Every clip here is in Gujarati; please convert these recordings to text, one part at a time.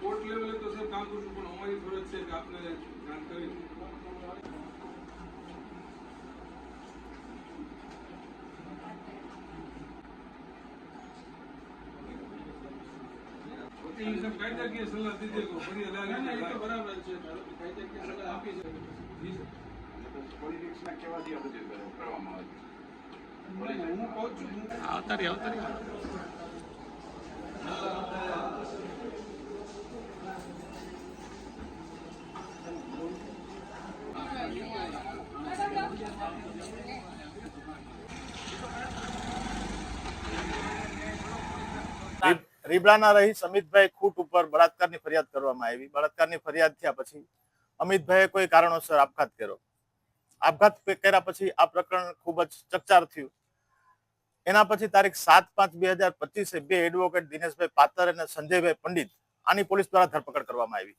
કોર્ટ લેવલે તો સાહેબ કામ કરશું પણ અમારી ફરજ છે કે આપને જાણ કરી. વકીલ સાહેબ કાયદાકીય સલાહ દીધી થાય. બરાબર છે કાયદાકીય સલાહ આપી છે. જી સર પોલિટિક્સના કેવાથી આ કરવામાં આવે છે? હું કહું છું રીબડાના રહી અમિતભાઈ ખૂટ ઉપર બળાત્કારની ફરિયાદ કરવામાં આવી. બળાત્કારની ફરિયાદ થયા પછી અમિતભાઈએ કોઈ કારણોસર આપઘાત કર્યો. આપઘાત કર્યા પછી આ પ્રકરણ ખૂબ જ ચકચાર થયું. એના પછી તારીખ સાત પાંચ બે હજાર પચીસે બે એડવોકેટ દિનેશભાઈ પાતર અને સંજયભાઈ પંડિત આની પોલીસ દ્વારા ધરપકડ કરવામાં આવી.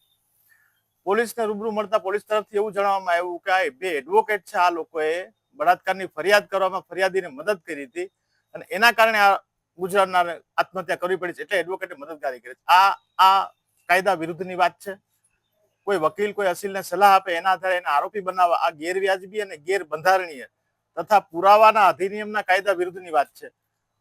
પોલીસને રૂબરૂ મળતા પોલીસ તરફથી એવું જણાવવામાં આવ્યું કે આ બે એડવોકેટ છે, આ લોકોએ બળાત્કારની ફરિયાદ કરવામાં ફરિયાદીને મદદ કરી હતી અને એના કારણે આ ગુજરાતનારે આત્મહત્યા કરવી પડી છે એટલે એડવોકેટે મદદગારી કરી છે. આ આ કાયદા વિરુદ્ધની વાત છે. કોઈ વકીલ કોઈ અસીલને સલાહ આપે એના આધારે એને આરોપી બનાવવા, આ ગેરવ્યાજબી અને ગેરબંધારણીય તથા પુરાવાના અધિનિયમના કાયદા વિરુદ્ધની વાત છે.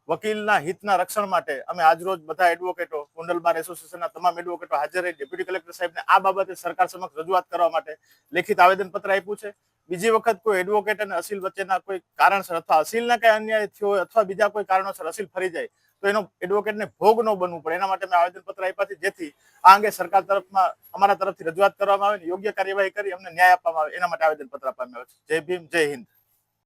વકીલના હિતના રક્ષણ માટે અમે આજરોજ બધા એડવોકેટો કુંડલ બાર એસોસિએશનના તમામ એડવોકેટો હાજર રહી ડેપ્યુટી કલેક્ટર સાહેબને આ બાબતે સરકાર સમક્ષ રજૂઆત કરવા માટે લેખિત આવેદનપત્ર આપ્યું છે. બીજી વખત કોઈ એડવોકેટ અને અસીલ વચ્ચેના કોઈ કારણસર અથવા અસીલના કઈ અન્યાય થયો અથવા બીજા કોઈ કારણોસર અસીલ ફરી જાય, તો એનો એડવોકેટને ભોગ ન બનવું પડે. એના માટે મેં આવેદનપત્ર આપ્યા છે, જેથી આ અંગે સરકાર તરફમાં, અમારા તરફથી રજૂઆત કરવામાં આવે યોગ્ય કાર્યવાહી કરી અમને ન્યાય આપવામાં આવે. એના માટે આવેદનપત્ર આપવામાં આવે છે. જય ભીમ, જય હિન્દ.